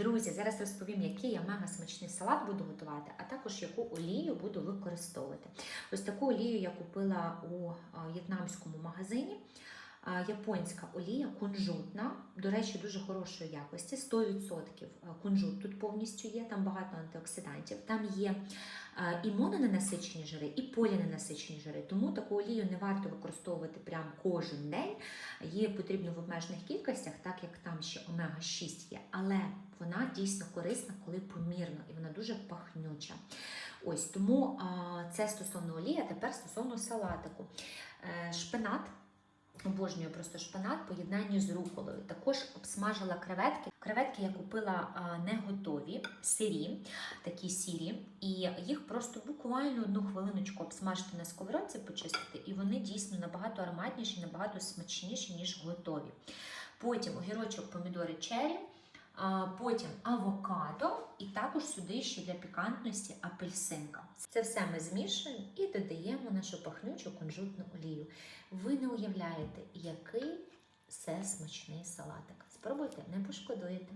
Друзі, зараз розповім, який я мега смачний салат буду готувати, а також яку олію буду використовувати. Ось таку олію я купила у в'єтнамському магазині. Японська олія кунжутна, до речі, дуже хорошої якості. 100% кунжут тут повністю є, там багато антиоксидантів. Там є і мононенасичені жири, і поліненасичені жири. Тому таку олію не варто використовувати прям кожен день. Її потрібно в обмежених кількостях, так як там ще омега-6 є. Але вона дійсно корисна, коли помірно, і вона дуже пахнюча. Ось тому це стосовно олії, а тепер стосовно салатику. Е, шпинат. Обожнюю просто шпинат поєднанні з руколою. Також обсмажила креветки. Креветки я купила не готові, сирі, такі сірі, і їх просто буквально одну хвилиночку обсмажити на сковородці, почистити, і вони дійсно набагато ароматніші, набагато смачніші, ніж готові. Потім огірочок, помідори черрі, потім авокадо, і також сюди ще для пікантності апельсинка. Це все ми змішуємо і додаємо пахнючу кунжутну олію. Ви не уявляєте, який це смачний салатик. Спробуйте, не пошкодуєте.